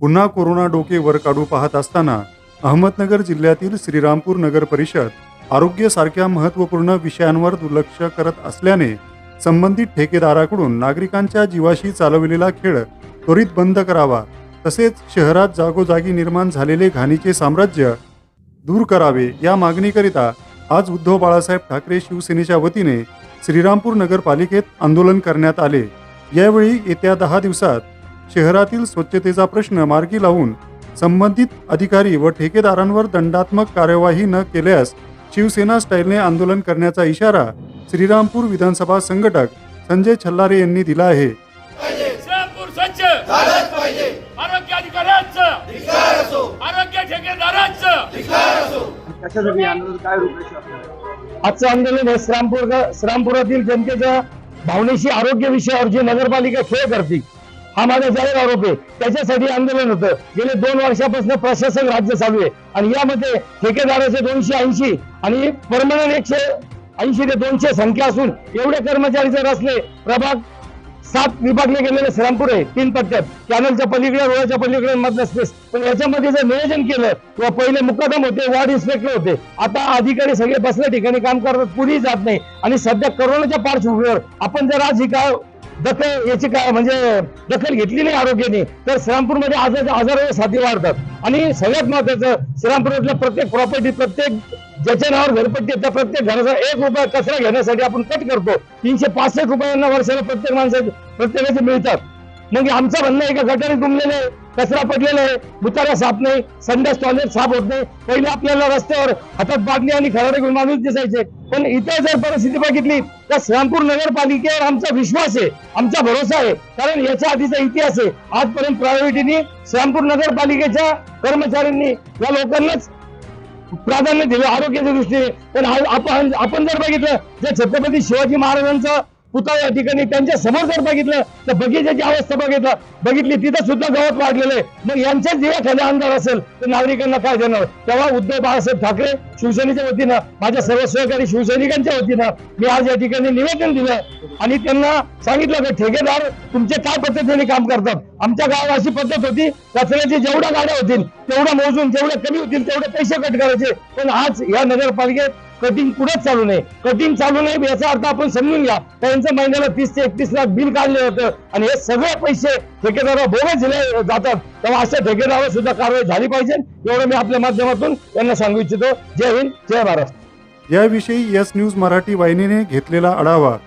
पुन्हा कोरोना डोके वर काढू पाहत असताना अहमदनगर जिल्ह्यातील श्रीरामपूर नगर परिषद आरोग्य सारख्या महत्त्वपूर्ण विषयांवर दुर्लक्ष करत असल्याने संबंधित ठेकेदाराकडून नागरिकांच्या जीवाशी चालवलेला खेळ त्वरित बंद करावा तसेच शहरात जागोजागी निर्माण झालेले घाणीचे साम्राज्य दूर करावे या मागणीकरिता आज उद्धव बाळासाहेब ठाकरे शिवसेनेच्या वतीने श्रीरामपूर नगरपालिकेत आंदोलन करण्यात आले. यावेळी येत्या दहा दिवसात शहरातील स्वच्छतेचा प्रश्न मार्गी लावून संबंधित अधिकारी व ठेकेदारांवर दंडात्मक कार्यवाही न केल्यास शिवसेना स्टाईलने आंदोलन करण्याचा इशारा श्रीरामपूर विधानसभा संघटक संजय छल्लारे यांनी दिला आहे. श्रीरामपूर स्वच्छ! झालंच पाहिजे. आरोग्य अधिकाऱ्यांचं! आरोग्य ठेकेदारांचं! कशासाठी आंदोलन काय रूपरेषा असणार आहे? आजचं आंदोलन हे श्रामपूर श्रामपुरातील जनतेच्या भावनेशी आरोग्य विषयावर जी नगरपालिका खेळ करते हा माझा जाहीर आरोप आहे. त्याच्यासाठी आंदोलन होतं. गेले दोन वर्षापासून प्रशासन राज्य चालू आहे. आणि यामध्ये ठेकेदाराचे दोनशे ऐंशी आणि परमनंट एकशे ऐंशी ते दोनशे संख्या असून एवढे कर्मचारी जर असले प्रभाग सात विभागले गेलेले श्रामपूर आहे तीन पट्ट्यात कॅनलच्या पलीकडे रोडच्या पलीकडे मधलं स्पेस पण याच्यामध्ये जर नियोजन केलं किंवा पहिले मुकदम होते वार्ड इन्स्पेक्टर होते आता अधिकारी सगळे बसल्या ठिकाणी काम करतात कुणीही जात नाही. आणि सध्या करोनाच्या पार्श्वभूमीवर आपण जर आज ही काय दखल याची काय म्हणजे दखल घेतली नाही आरोग्याने. तर श्रीरामपूरमध्ये आज हजारो साथी वाढतात. आणि सगळ्यात महत्वाचं श्रीरामपूरमधल्या प्रत्येक प्रॉपर्टी प्रत्येक ज्याच्या नावावर घरपट्टी आहे, त्या प्रत्येक घराचा एक रुपया कचरा घेण्यासाठी आपण कट करतो. तीनशे पासष्ट रुपयांना वर्षाला प्रत्येक माणसाचे प्रत्येकाचे मिळतात. मग आमचं म्हणणं एका गटाने तुमलेलं आहे, कचरा पडलेला आहे. बुतारा साफ नाही संडास टॉयलेट साफ होत नाही. पहिले आपल्याला रस्त्यावर हातात बाटली आणि खराडे घेऊन माणूस दिसायचे. पण इथे जर परिस्थिती बघितली तर श्रीरामपूर नगरपालिकेवर आमचा विश्वास आहे आमचा भरोसा आहे. कारण याच्या आधीचा इतिहास आहे. आजपर्यंत प्रायोरिटीने श्रीरामपूर नगरपालिकेच्या कर्मचाऱ्यांनी या लोकांनाच प्राधान्य दिलं आरोग्याच्या दृष्टीने. पण आपण आपण जर बघितलं जे छत्रपती शिवाजी महाराजांचं पुतळा या ठिकाणी त्यांच्यासमोर जर बघितलं तर बगीच्याची अवस्था बघितलं बघितली तिथं सुद्धा गवत वाढलेलं आहे. मग यांच्या जीवाखाली अंधार असेल तर नागरिकांना काय देणार? तेव्हा उद्धव बाळासाहेब ठाकरे शिवसेनेच्या वतीनं माझ्या सर्व सहकारी शिवसैनिकांच्या वतीनं मी आज या ठिकाणी निवेदन दिलं आणि त्यांना सांगितलं की ठेकेदार तुमचे काय पद्धतीने काम करतात? आमच्या गावात अशी पद्धत होती कचऱ्याची जेवढ्या गाड्या होतील तेवढं मोजून जेवढे कमी होतील तेवढे पैसे कट करायचे. पण आज या नगरपालिकेत कटिंग कुठेच चालू नाही. कटिंग चालू नाही याचा अर्थ आपण समजून घ्या. त्यांचं महिन्याला तीस ते एकतीस लाख बिल काढले होतं. आणि हे सगळे पैसे ठेकेदारावर बोगस दिले जातात. तेव्हा अशा ठेकेदारावर सुद्धा कारवाई झाली पाहिजे. एवढं मी आपल्या माध्यमातून त्यांना सांगू इच्छितो. जय हिंद जय महाराष्ट्र. याविषयी यस न्यूज मराठी वाहिनीने घेतलेला आढावा.